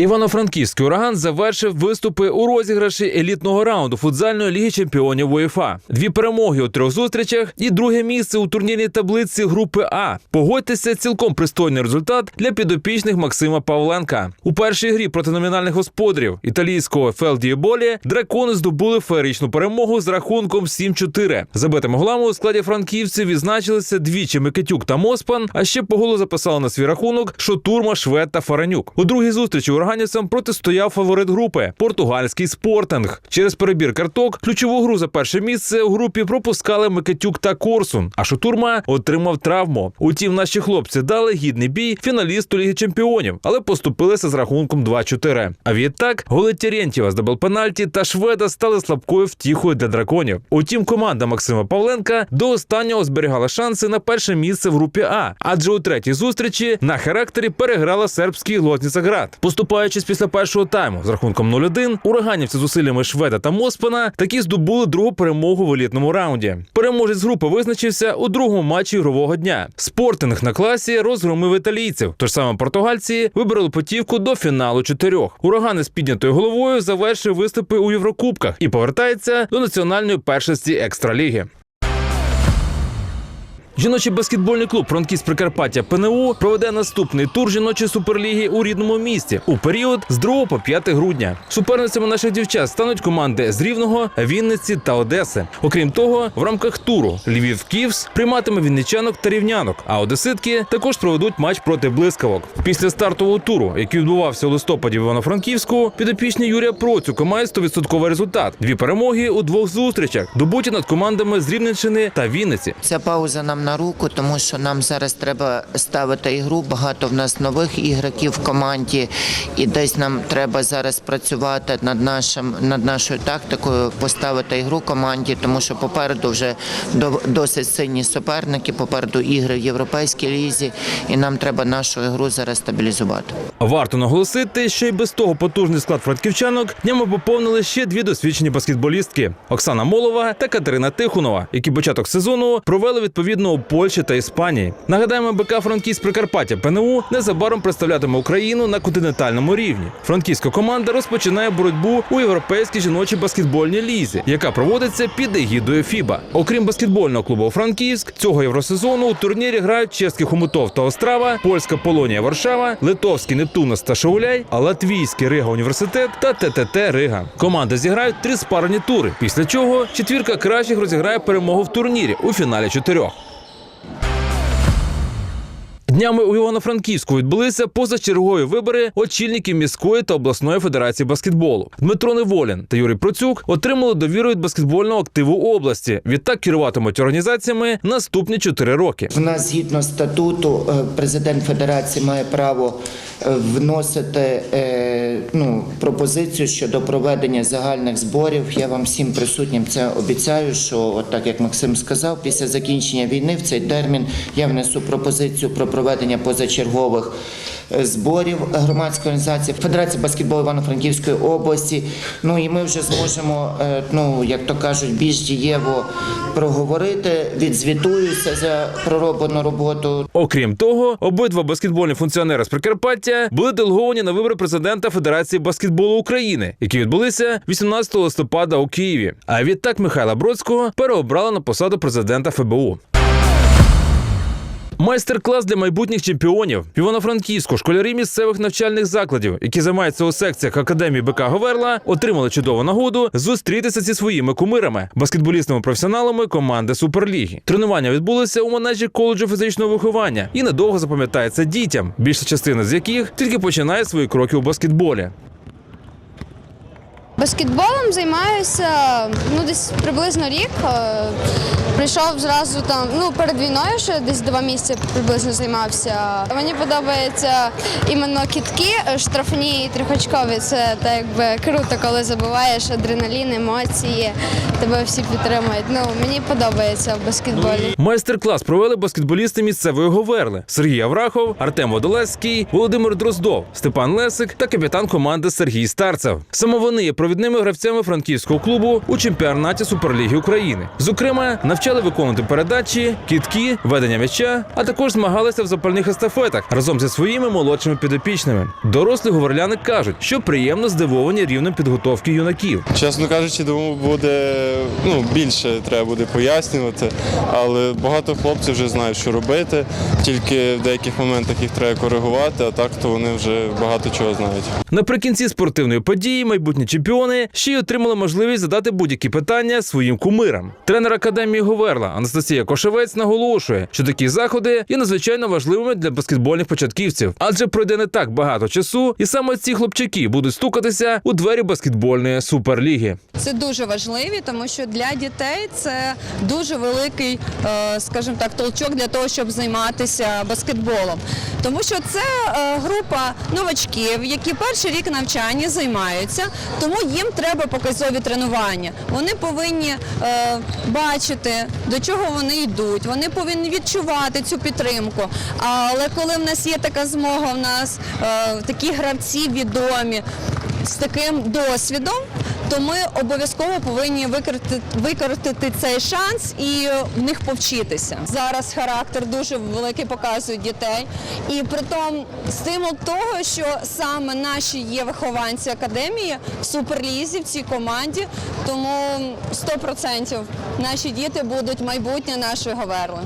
Івано-Франківський ураган завершив виступи у розіграші елітного раунду футзальної ліги чемпіонів УЄФА. Дві перемоги у трьох зустрічах і друге місце у турнірній таблиці групи А. Погодьтеся, цілком пристойний результат для підопічних Максима Павленка. У першій грі проти номінальних господарів італійського Фелдієболі дракони здобули феєричну перемогу з рахунком 7-4. Забитими голами у складі франківців відзначилися двічі Микитюк та Моспан, а ще по голу записали на свій рахунок Шотурма, Швед та Фаранюк. У другій зустрічі ураганівцям протистояв фаворит групи португальський спортинг. Через перебір карток ключову гру за перше місце у групі пропускали Микитюк та Корсун. А Шотурма отримав травму. Утім, наші хлопці дали гідний бій фіналісту Ліги Чемпіонів, але поступилися з рахунком 2-4. А відтак голи Терентьєва з дабл-пенальті та Шведа стали слабкою втіхою для драконів. Утім, команда Максима Павленка до останнього зберігала шанси на перше місце в групі А, адже у третій зустрічі на характері переграла сербський Лотніцеград. Поступаючись після першого тайму з рахунком 0-1, ураганівці з усиллями Шведа та Моспана таки здобули другу перемогу в елітному раунді. Переможець групи визначився у другому матчі ігрового дня. Спортинг на класі розгромив італійців. Тож саме португальці вибрали путівку до фіналу чотирьох. Урагани з піднятою головою завершив виступи у Єврокубках і повертається до національної першості екстраліги. Жіночий баскетбольний клуб Франківськ Прикарпаття ПНУ проведе наступний тур жіночої суперліги у рідному місті у період з 2 по 5 грудня. Суперницями наших дівчат стануть команди з Рівного, Вінниці та Одеси. Окрім того, в рамках туру Львів Київс прийматиме вінничанок та рівнянок. А одеситки також проведуть матч проти блискавок. Після стартового туру, який відбувався у листопаді в Івано-Франківську, підопічні Юрія Процюка має 100% результат: дві перемоги у двох зустрічах, добуті над командами з Рівненщини та Вінниці. Ця пауза нам на руку, тому що нам зараз треба ставити ігру. Багато в нас нових ігроків в команді, і десь нам треба зараз працювати над нашим над нашою тактикою, поставити ігру команді, тому що попереду вже до- досить сильні суперники, попереду ігри в європейській лізі, і нам треба нашу ігру зараз стабілізувати. Варто наголосити, що й без того потужний склад франківчанок днями поповнили ще дві досвідчені баскетболістки Оксана Молова та Катерина Тихонова, які початок сезону провели відповідно у Польщі та Іспанії. Нагадаємо, БК Франківськ Прикарпаття ПНУ незабаром представлятиме Україну на континентальному рівні. Франківська команда розпочинає боротьбу у європейській жіночій баскетбольній лізі, яка проводиться під егідою ФІБА. Окрім баскетбольного клубу Франківськ, цього євросезону у турнірі грають чеський Хомутов та Острава, польська Полонія Варшава, литовський Нептунос та Шауляй, а латвійський Рига Університет та ТТТ Рига. Команди зіграють три спарені тури. Після чого четвірка кращих розіграє перемогу в турнірі у фіналі чотирьох. Днями у Івано-Франківську відбулися позачергові вибори очільників міської та обласної федерації баскетболу. Дмитро Неволін та Юрій Процюк отримали довіру від баскетбольного активу області. Відтак керуватимуть організаціями наступні чотири роки. В нас згідно статуту е, президент федерації має право е, вносити е, ну, пропозицію щодо проведення загальних зборів. Я вам всім присутнім це обіцяю, що от так як Максим сказав, після закінчення війни в цей термін я внесу пропозицію про проведення позачергових е, зборів громадської організації Федерації баскетболу Івано-Франківської області. Ну і ми вже зможемо, е, ну як то кажуть, більш дієво проговорити. Відзвітуюся за пророблену роботу. Окрім того, обидва баскетбольні функціонери з Прикарпаття були делеговані на вибори президента Федерації баскетболу України, які відбулися 18 листопада у Києві. А відтак Михайла Бродського переобрали на посаду президента ФБУ. Майстер-клас для майбутніх чемпіонів Івано-Франківську школярі місцевих навчальних закладів, які займаються у секціях академії БК Говерла, отримали чудову нагоду зустрітися зі своїми кумирами, баскетболістами-професіоналами команди Суперліги. Тренування відбулося у манежі коледжу фізичного виховання і недовго запам'ятається дітям, більша частина з яких тільки починає свої кроки у баскетболі. Баскетболом займаюся ну десь приблизно рік. Е, Прийшов зразу там, ну перед війною ще десь два місяці приблизно займався. Мені подобається іменно кітки, е, штрафні і трьохочкові. Це так якби круто, коли забуваєш адреналін, емоції, тебе всі підтримують. Ну мені подобається в баскетболі. Майстер-клас провели баскетболісти місцевої Говерли Сергій Аврахов, Артем Водолецький, Володимир Дроздов, Степан Лесик та капітан команди Сергій Старцев. Саме вони є провідними гравцями франківського клубу у чемпіонаті Суперліги України. Зокрема, навчали виконувати передачі, кітки, ведення м'яча, а також змагалися в запальних естафетах разом зі своїми молодшими підопічними. Дорослі говорляни кажуть, що приємно здивовані рівнем підготовки юнаків. Чесно кажучи, думаю, буде ну, більше треба буде пояснювати, але багато хлопців вже знають, що робити. Тільки в деяких моментах їх треба коригувати, а так то вони вже багато чого знають. Наприкінці спортивної події майбутні чемпіони ще й отримали можливість задати будь-які питання своїм кумирам. Тренер академії Говерла Анастасія Кошевець наголошує, що такі заходи є надзвичайно важливими для баскетбольних початківців, адже пройде не так багато часу, і саме ці хлопчаки будуть стукатися у двері баскетбольної суперліги. Це дуже важливі, тому що для дітей це дуже великий, е, скажімо так, толчок для того, щоб займатися баскетболом. Тому що це е, група новачків, які перший рік навчання займаються, тому їм треба показові тренування. Вони повинні е, бачити, до чого вони йдуть. Вони повинні відчувати цю підтримку. Але коли в нас є така змога, в нас е, такі гравці відомі з таким досвідом, то ми обов'язково повинні використати, використати цей шанс і в них повчитися. Зараз характер дуже великий показує дітей, і притом стимул того, що саме наші є вихованці академії в суперлізі в цій команді, тому 100% наші діти будуть майбутнє нашої Говерли.